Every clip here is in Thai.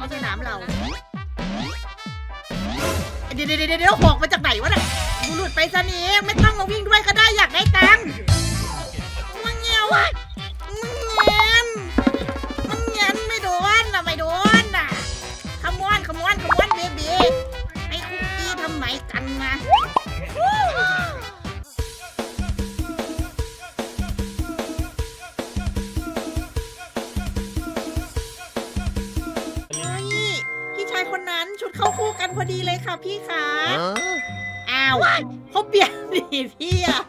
ไม่ใช่น้ำเราเดี๋ยวเดี๋ยวเดี๋ยวเดี๋ยวหอกมาจากไหนวะเนี่ยบุรุษไปซะนี้ไม่ต้องมาวิ่งด้วยก็ได้อยากได้ตังค์มังเงี้ยวะ พอดีเลยค่ะพี่คะอ้าวเขาเปลี่ยนสีพี่อะ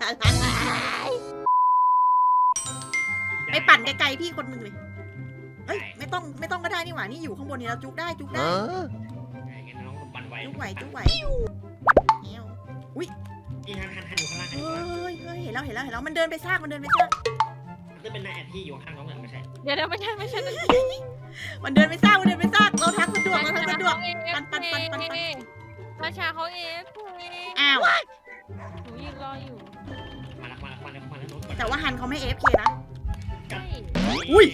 ไปปั่นไกลๆพี่คนหนึ่งเลยเอ้ยไม่ต้องไม่ต้องก็ได้นี่หว่านี่อยู่ข้างบนนี่แล้วจุกได้จุกได้งั้นน้องปั่นไว้จุกไหวจุกไหวเอ้วที่หันหันหันอยู่ข้างล่างหันอยู่เฮ้ข้างล่างยเฮ้ยเห็นแล้วเห็นแล้วเห็นแล้วมันเดินไปซากมันเดินไปซากจะเป็นนายแอดที่อยู่ข้างน้องเหมือนไม่ใช่ เดี๋ยวเดี๋ยวไม่ใช่ไม่ใช่มันเดินไปซากมันเดินไปซากเราทางสะดวกเราทางสะดวก ปั่นปั่นปั่นปั่นปั่นราชาเขาเอฟอ้าว หนูยืนรออยู่มาแล้วมาแล้วมาแล้วมาแล้วน้องแต่ว่าฮันเขาไม่เอฟเคนะ ใช่อุ้ย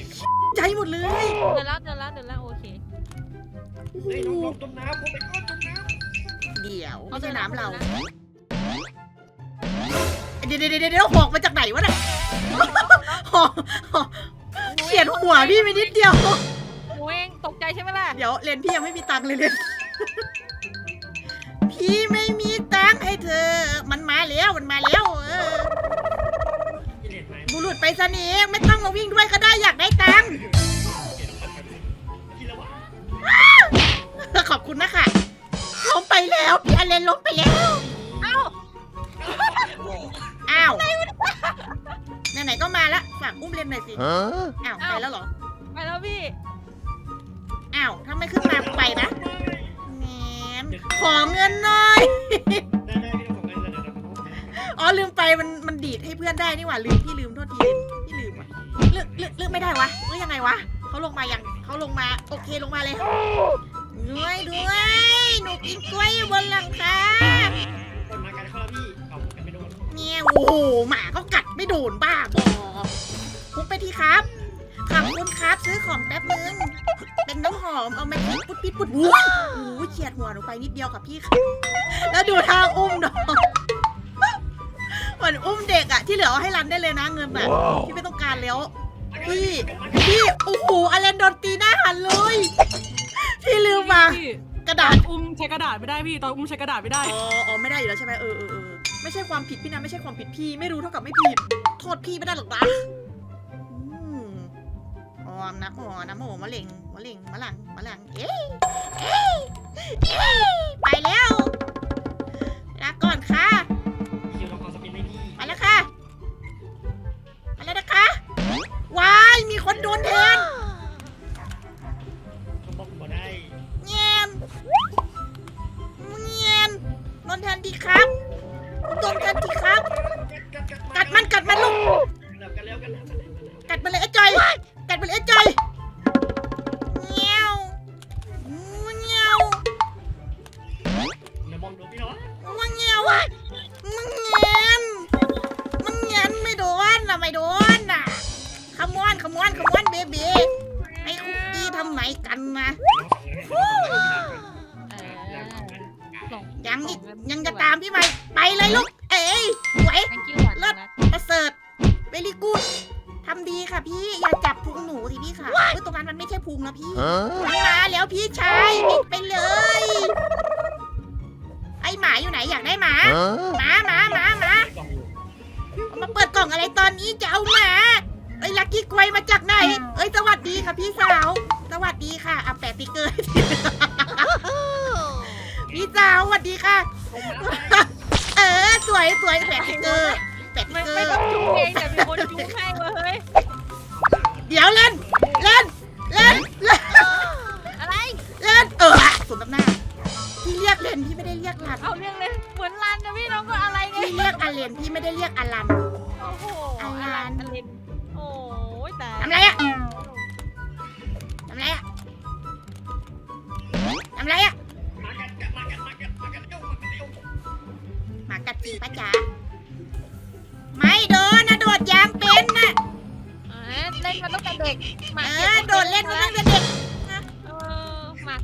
ใจหมดเลยเดินแล้วเดินแล้วเดินแล้วโอเคโอ้โหเฮ้ยน้องน้องจมน้ำผมไปก้อนจมน้ำเดี๋ยวไม่ใช่น้ำเราเดี๋ยวเดี๋ยวเดี๋ยวเดี๋ยวหอกมาจากไหนวะน่ะหอกหอกเฉียดหัวพี่ไปนิดเดียว หนูเองตกใจใช่ไหมล่ะ เดี๋ยวเลนพี่ยังไม่มีตังค์เลยเลนพี่ไม่มีตังค์ให้เธอ มันมาแล้วมันมาแล้วเออที่เด็ดไหมบุรุษไปซะนี้ไม่ต้องมาวิ่งด้วยก็ได้อยากได้ตังค์ที่ละวะขอบคุณนะคะล้มไปแล้วพี่อเลนล้มไปแล้ว เอ้า อ้าว ไหน ๆก็มาละฝากอุ้มเลนหน่อยสิ อ้าว ไปแล้วเหรอ ไปแล้วพี่ อ้าวถ้าไม่ขึ้นมากูไปนะแหมขอเงินหน่อย ได้ได้พี่ต้องส่งเงินเดี๋ยวเดี๋ยวเดี๋ยวอ๋อลืมไปมันมันดีดให้เพื่อนได้นี่หว่าลืมพี่ลืมโทษทีพี่ลืมอะเลือกเลือกเลือกไม่ได้วะเลือกยังไงวะเขาลงมายังเขาลงมาโอเคลงมาเลยด้วยด้วยหนูกินกล้วยอยู่บนหลังคาคนมากันเข้าแล้วพี่เอากันไม่โดนเนี่ยโอ้โหหมาเขากัด ไม่โดนบ้าบอพุกไปทีครับ ขอบคุณครับซื้อของแป๊บนึง เป็นน้ำหอมเอามาคิดปุ๊ดปิดปุ๊ดวุ้ยโอ้โหเฉียดหัวหนูไปนิดเดียวกับพี่ครับแล้วดูท่าอุ้มน้องเหมือนอุ้มเด็กอะที่เหลือเอาให้รันได้เลยนะเงินอะที่ไม่ต้องการแล้วพี่พี่โอ้โหอเลนโดนตีหน้าหันเลย พี่ลืมมา พี่กระดาษ อุ้มใช้กระดาษไม่ได้พี่ตอนอุ้มใช้กระดาษไม่ได้ อ๋ออ๋อไม่ได้อยู่แล้วใช่ไหมเออเออเออ ไม่ใช่ความผิดพี่นะไม่ใช่ความผิดพี่ ไม่รู้เท่ากับไม่ผิด โทษพี่ไม่ได้หรอกนะอืมอ๋อนะออนะโมมะเร็งมะเร็งมะหลังมะหลังเอ้ยเอ๊ะเอ้ย กัดมันเลยไอ้จอยกัดมันเลยไอ้จอยเงี้ยวเงี้ยวอย่ามองดูพี่น้องมึงเงี้ยวมึงเงียนมึงเงียนไม่โดนน่ะไม่โดนน่ะขมอนขมอนขมอนเบบีไอ้คุกกี้ทำไหนกันนะเออส่งยังอีกยังจะตามพี่ไปไปเลยลูก เอ้ยสวย thank you เลิศประเสริฐเวลีกูด ทำดีค่ะพี่ อย่าจับพุงหนูสิพี่ค่ะเฮ้ยตรงนั้นมันไม่ใช่พุงนะพี่มันมาแล้วพี่ชายบิดไปเลย ไอหมาอยู่ไหนอยากได้หมาหมาหมาหมาหมากล่องอยู่เอามาเปิดกล่องอะไรตอนนี้จะเอาหมาเอ้ยลักกี้กวยมาจากไหน เรียกอาเลนพี่ไม่ได้เรียกอารัน โอ้โหอลัน อลันอลันโอ้ยแต่ทำไรอะทำไรอะทำไรอะมากันมากันมากันมากันเร็วมากันเร็วหมากัดจริงปะจ๊ะไม่โดนนะโดดยางเป็นนะเออเล่นมาตั้งแต่เด็กหมาเอก็บอโดดเล่นมาตั้งแต่เด็ก เออหมา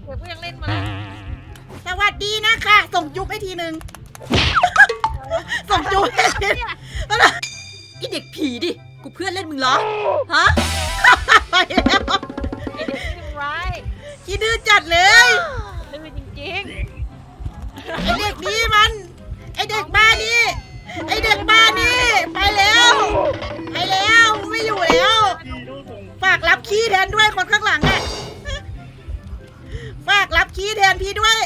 ดดีนะคะ ส่งจุ๊บให้ทีหนึ่ง ส่งจุ๊บให้ทีแล้วนะอีเด็กผีดิ กูเพื่อนเล่นมึงเหรอ ฮะ ไปแล้วไอเด็กที่ร้ายขี้ดื้อจัดเลยดื้อจริงไอเด็กนี้มัน ไอเด็กบ้านี่ ไอเด็กบ้านี่ ไปแล้ว ไปแล้วไม่อยู่แล้วพี่รู้ส่งฝากรับขี้แทนด้วยคนข้างหลังอะ ฝากรับขี้แทนพี่ด้วย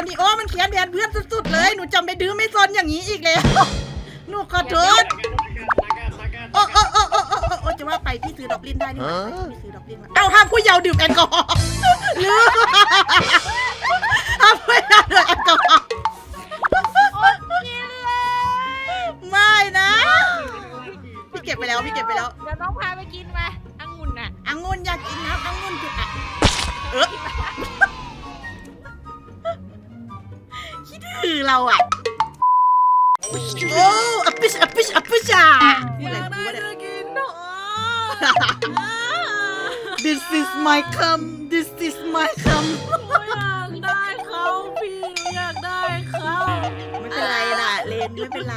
นโตนิโอมันแค้นแทนเพื่อนสุดๆเลย หนูจำไปดื้อไม่ซนอย่างนี้อีกแล้ว หนูขอโทษโอ้โอ้โอ้โอ้โอ้โอ้โอ้จะว่าไปพี่ซื้อดอกลินได้นี่หว่าพี่ซื้อดอกลินมาเอาห้ามผู้เยาว์ดื่มแอลกอฮอล์ลืมห้ามผู้เยาว์ดื่มแอลกอฮอล์ๆโอ๊ยกินเลยไม่นะ พี่เก็บไปแล้วพี่เก็บไปแล้วเดี๋ยวน้องพาไปกินมาองุ่นน่ะองุ่นอยากกินน้ำองุ่นคืออะเออ คิดถือเราอะโอ้อปิชอปิชอปิชอะพูดออะไรยากได้พูดอะไรจะกินเนาะ This is my cum This is my cum อยากได้เขาพี่อยากได้เขาไม่เป็นไรล่ะเลนไม่เป็นไร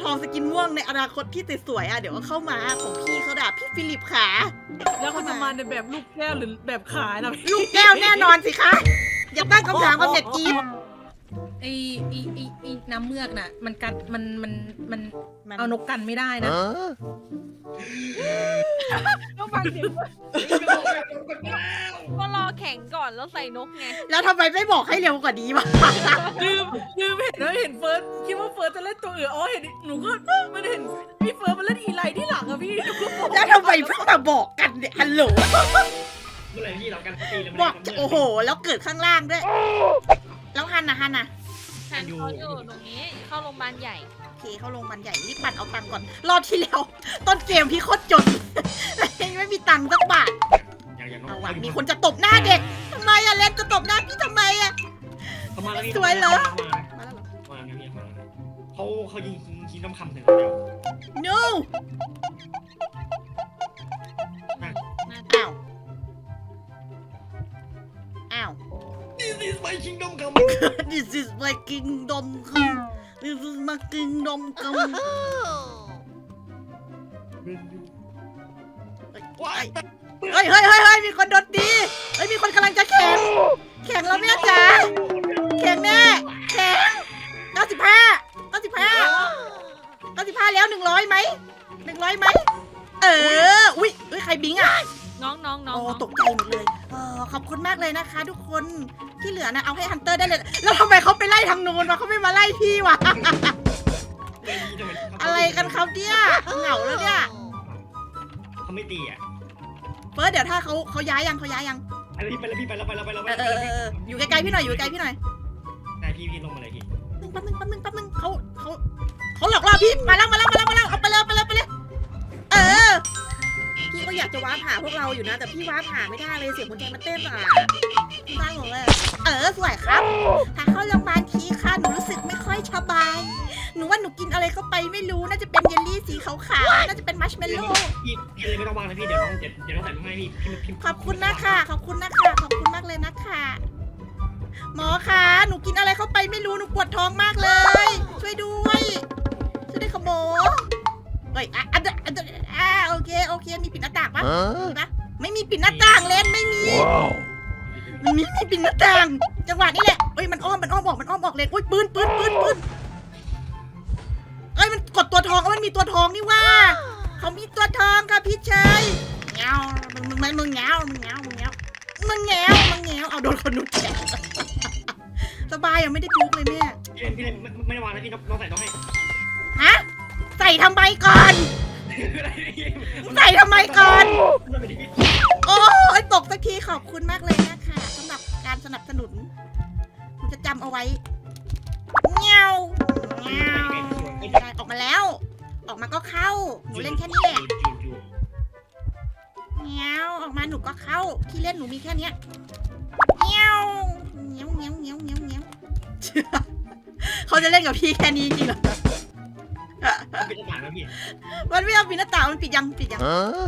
ทองสกินม่วงในอนาคตที่สวยๆอะเดี๋ยวก็เข้ามาของพี่เขาด่าพี่ฟิลิปขาแล้วเขาจะมาในแบบลูกแก้วหรือแบบขายนะพี่ลูกแก้วแน่นอนสิคะ อย่าตั้งคำถามกับเด็กจีน ไอไอไอไอน้ำเมือกน่ะ มันกัดมันมันมันมันเอานกกันไม่ได้นะ ต้องฟังเสียงก็รอแข่งก่อนแล้วใส่นกไงแล้วทำไมไม่บอกให้เร็วกว่านี้วะลืมลืมเห็นแล้วเห็นเฟิร์สคิดว่าเฟิร์สจะเล่นตัวอื่นอ๋อเห็นหนูก็ไม่ได้เห็นพี่เฟิร์สมาเล่นอีไลที่หลังอะพี่หนูก็บอกแล้วทำไมเพิ่งมาบอกกันเนี่ยฮัลโหลเมื่อไหร่พี่เรากันตีเลยบอกจะโอ้โห แล้วเกิดข้างล่างด้วย แล้วฮันนะฮันนะ แทนเขาอยู่ตรงนี้เข้าโรงพยาบาลใหญ่ โอเคเข้าโรงพยาบาลใหญ่รีบปั่นเอาตังค์ก่อน รอบที่แล้ว ต้นเกมพี่โคตรจน ไม่มีตังค์สักบาท อย่างอย่างเอาว่ะมีคนจะตบหน้าเด็กทำไมอะเลนจะตบหน้าพี่ทำไมอะ เขามาแล้วพี่สวยเหรอมามาแล้วเหรอ มาเนี่ยพี่มาเขาเขายิงยิงคำคำถึงแล้ว no นี่นี่ไปชิงดมค This is my kingdom come This is my kingdom come ำว้ายเฮ้ยเฮ้ยเฮ้ยเฮ้ยมีคนโดนตีเฮ้ยมีคนกำลังจะแข่งแข่งแล้วแม่จ๋าแข่งแน่แข่ง95 95 95แล้ว100ไหม100ไหมเออ อุ้ยอุ้ยใครบิงอะ น้องน้องน้องโอ้น้องตกใจหมดเลยเออขอบคุณมากเลยนะคะ ทุกคนที่เหลือนะเอาให้ฮันเตอร์ได้เลย แล้วทำไมเขาไปไล่ทางนู้นวะเขาไม่มาไล่พี่วะ อะไรกันครับเนี่ยเหงาแล้วเนี่ยเขาไม่ตีอะเฟิร์สเดี๋ยวถ้าเขาเขาย้ายยังเขาย้ายยังไปแล้วพี่ไปแล้วพี่ไปแล้วไปแล้วไปแล้วไปเออแล้วเออเอออยู่ใกล้ๆพี่หน่อยอยู่ใกล้ๆพี่หน่อยได้พี่พี่ลงมาเลยพี่แป๊บนึงแป๊บนึงแป๊บนึงเขาเขาเขาหลอกล่อพี่มาแล้วมาแล้วมาแล้วมาแล้ว ก็อยากจะว้าผ่าพวกเราอยู่นะ แต่พี่ว้าผ่าไม่ได้เลยเสียงหัวใจมันเต้นอะพี่บ้างงเลยเออสวยครับถ้าเข้าโรงพยาบาลทีค่ะหนูรู้สึกไม่ค่อยสบาย หนูว่าหนูกินอะไรเข้าไปไม่รู้น่าจะเป็นเยลลี่สีขาวๆน่าจะเป็นมัชเมลโล่พี่พี่เลยไม่ต้องวางนะพี่เดี๋ยวน้องเดี๋ยวเดี๋ยวน้องใส่ลงให้พี่พี่พี่ขอบคุณนะคะขอบคุณนะคะขอบคุณมากเลยนะคะหมอคะหนูกินอะไรเข้าไปไม่รู้หนูปวดท้องมากเลย ช่วยด้วยช่วยด้วยขโมย เฮ้ยอะอะอะอะอะโอเคโอเคมีปิดหน้าต่างปะมีปะไม่มีปิดหน้าต่างเลนไม่มีมันมีไม่ปิดหน้าต่าง จังหวะนี้แหละเอ้ยมันอ้อมมันอ้อมออกมันอ้อมออกเลนอุ้ยปืนปืนปืนปืนเอ้ยมันกดตัวทองเอามันมีตัวทองนี่ว่าเขามีตัวทองค่ะพี่ชายเงามึงมึงมึงเงามึงเงามึงเงามึงเงามึงเงาเอาโดนคนนู้นแทงสบายอะไม่ได้ทุกข์เลยแม่พี่เลยพี่เลยไม่ไม่ได้วางนะพี่น้องน้องใส่ต้องให้ฮะใส่ทำไมก่อน ใส่ทำไมก่อน โอ้ยตกสักทีขอบคุณมากเลยนะคะสำหรับการสนับสนุนมันจะจำเอาไว้เงี้ยวเงี้ยวได้ออกมาแล้ว ออกมาก็เข้า หนูเล่นแค่นี้แหละเงี้ยวออกมาหนูก็เข้า ที่เล่นหนูมีแค่เนี้ยเงี้ยวเงี้ยวเงี้ยวเงี้ยวเงี้ยวเงี้ยวเขาจะเล่นกับพี่แค่นี้จริงเหรอ ปิดหน้าต่างแล้วพี่มันไม่เอาปิดหน้าต่างมันปิดยังปิดยัง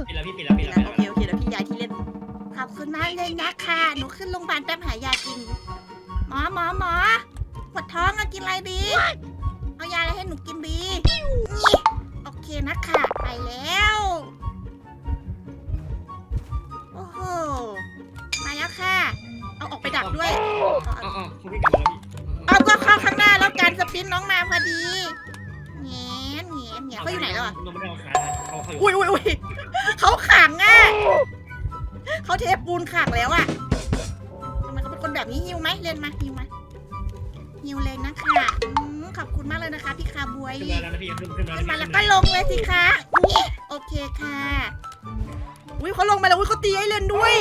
ปิดแล้วพี่ปิดแล้วปิปิดดแล้วแล้วปิดโอแล้วเคโอเคเดี๋ยวพี่ย้ายที่เล่นขอบคุณมากเลยนะคะหนูขึ้นโรงพยาบาลแป๊บหายากินหมอหมอหมอปวดท้องอะกินอะไรดีเอายาอะไรให้หนูกินดีนี่โอเคนะคะไปแล้วโอ้โหมาแล้วค่ะ เอาออกไปดักด้วยเอาอ๋ออ๋อเขาวิ่งกลับมาแล้วพี่เอาก็เข้าข้างหน้าแล้วการสปรินต์น้องมาพอดี แงนแงนแงนเขาอยู่ไหนแล้วอะเราไม่ได้เอาขาเขาเขาอยู่อุ้ยอุ้ยอุ้ยเขาขังอะเขาเทปูนขังแล้วอะทำไมเขาเป็นคนแบบนี้หิวไหมเล่นมาหิวมาหิวเลยนะคะอืมขอบคุณมากเลยนะคะพี่คาบวย ขึ้นมาแล้วนะพี่ขึ้นขึ้นมาขึ้นมาแล้วก็ลงเลยสิคะนี่โอเคค่ะ อุ้ยเขาลงมาแล้วอุ้ยเขาตีไอ้เลนด้วย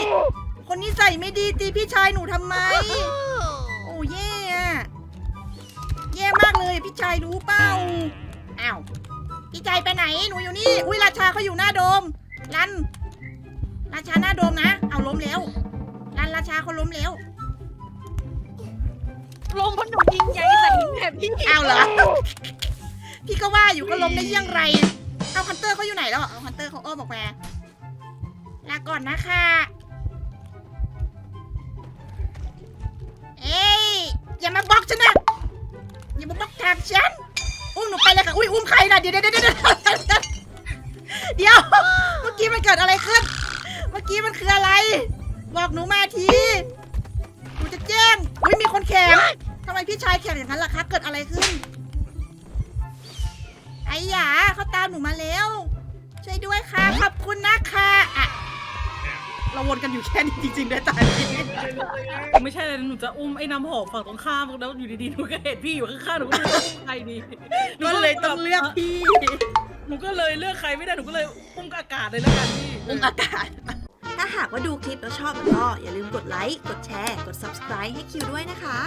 คนนี้ใส่ไม่ดีตีพี่ชายหนูทำไม โอ้แย่อะแย่มากเลยพี่ชายรู้เปล่า อ้าวพี่ชายไปไหนหนูอยู่นี่ อุ้ยราชาเขาอยู่หน้าโดมรัน ราชาหน้าโดมนะ เอาล้มแล้วรันราชาเขาล้มแล้วลงเพราะหนูยิงใหญ่ใส่แบบพี่เอาเหรอ พี่ก็ว่าอยู่ก็ล้มได้ยังไรเอาฮันเตอร์เขาอยู่ไหนแล้วอะเอาฮันเตอร์เขาอ้อมออกมาลาก่อนนะคะ เอ้ยอย่ามาบล็อกฉันนะอย่ามาบล็อกทางฉัน อุ้มหนูไปเลยค่ะอุ้ยอุ้มใครนะเดี๋ยวเดี๋ยวเดี๋ยวเดี๋ยวเดี๋ยว เมื่อกี้มันเกิดอะไรขึ้น เมื่อกี้มันคืออะไร บอกหนูมาทีหนูจะแจ้งอุ้ยมีคนแข่งทำไมพี่ชายแข่งอย่างนั้นล่ะคะเกิดอะไรขึ้น ไอ้หยาเขาตามหนูมาแล้ว ช่วยด้วยค่ะขอบคุณนะ เราวนกันอยู่แค่นี้จริงๆด้วยตานี้ไม่ใช่เลยหนูจะอุ้มไอ้น้ำหอมฝั่งตรงข้ามแล้วอยู่ดีๆหนูก็เห็นพี่อยู่ข้างๆหนูก็ไม่รู้จะอุ้มใครดีหนูก็เลยต้องเลือกพี่หนูก็เลยเลือกใครไม่ได้หนูก็เลยอุ้มอากาศเลยแล้วกันพี่อุ้มอากาศ ถ้าหากว่าดูคลิปแล้วชอบแล้วก็อย่าลืมกดไลค์กดแชร์ กด subscribe ให้คิวด้วยนะคะ